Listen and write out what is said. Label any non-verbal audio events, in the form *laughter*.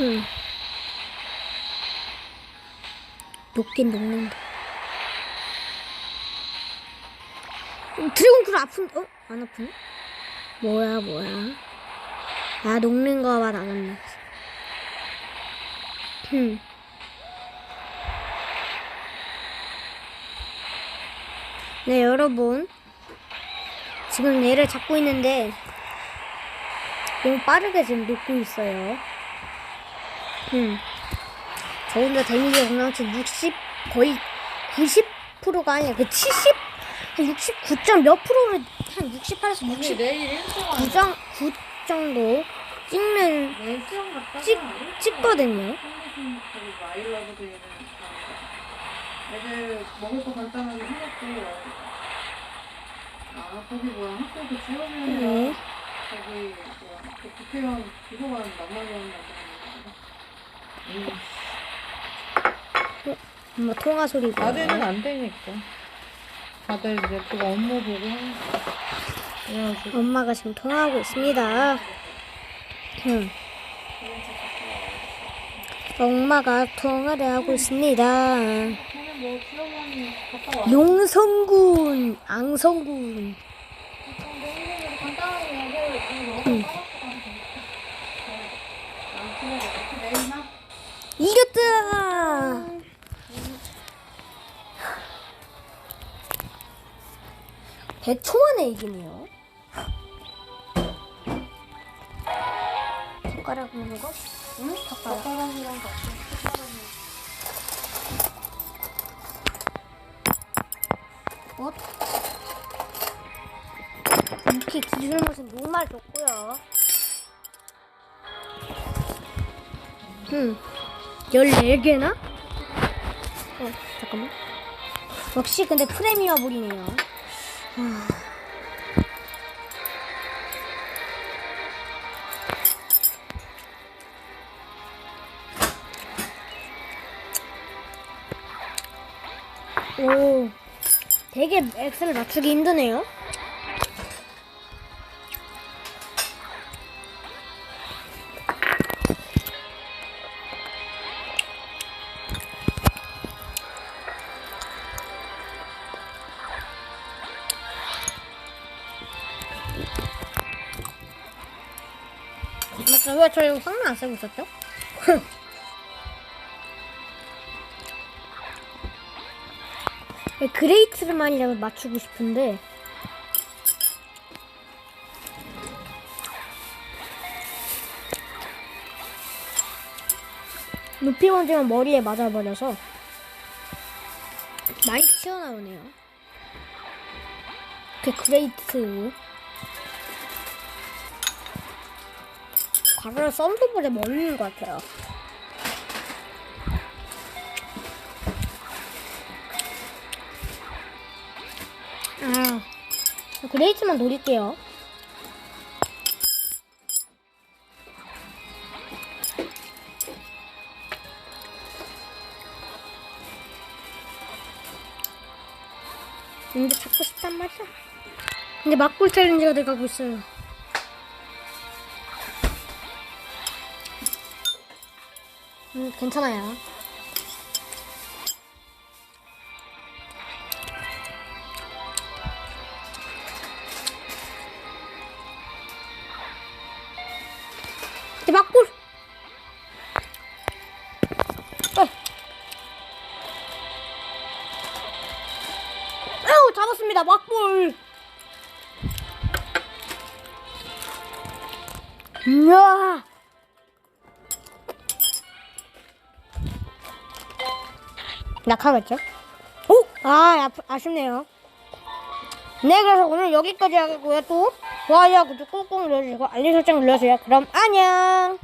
응. 녹긴 녹는다. 어, 드래곤 쿨 아픈, 어? 안 아프네? 뭐야, 뭐야. 아, 녹는 거만 안 왔네. 흠. 네, 여러분. 지금 얘를 잡고 있는데, 너무 빠르게 지금 녹고 있어요. 음. 저 혼자 데미지 공략치 60, 거의 90%가 아니라 그 70, 한 69점 몇 프로를, 한 68에서 언니 69 내일 일정한 정, 9 정도 찍는, 갔다가 찍, 찍거든요. 애들 먹을 거 간단하게 해놓고 아 거기 뭐야 학교도 지원이랑 네. 저기 뭐야 그 국회의원 비서관 만나려는 음. 엄마 통화 소리가. 낮에는 안 되니까 다들 이제 그거 업무 보고 그래가지고 엄마가 지금 통화하고 있습니다. 음. 엄마가 통화를 하고 있습니다. 저는 뭐 지원이 갔다 와 용성군, 앙성군. 간단하게 내일 나 이겼다! 대초 만에 이기네요. 젓가락 먹는 거? 응? 젓가락. 젓가락이랑 같이 어? 이렇게 기술 맛은 정말 좋고요. 음, 14개나? 어, 잠깐만. 역시 근데 프레미어 볼이네요. 아. 오, 되게 X를 맞추기 힘드네요. 왜저 이거 상만 안 쓰고 있었죠? *laughs* 그레이트만이라도 맞추고 싶은데 높이 던지면 머리에 맞아버려서 많이 튀어나오네요. 그 그레이트 과거를 썬더볼에 멀리는 것 같아요. 아, 그레이트만 노릴게요. 근데 잡고 싶단 말이야. 근데 막골 챌린지가 돼가고 있어요. 음, 괜찮아요. 막골! 어. 아유, 잡았습니다. 막골! 이야! 낙하겠죠? 오! 아, 아, 아쉽네요. 네, 그래서 오늘 여기까지 하고요. 또, 좋아요, 구독 꾹꾹 눌러주시고, 알림 설정 눌러주세요. 그럼 안녕!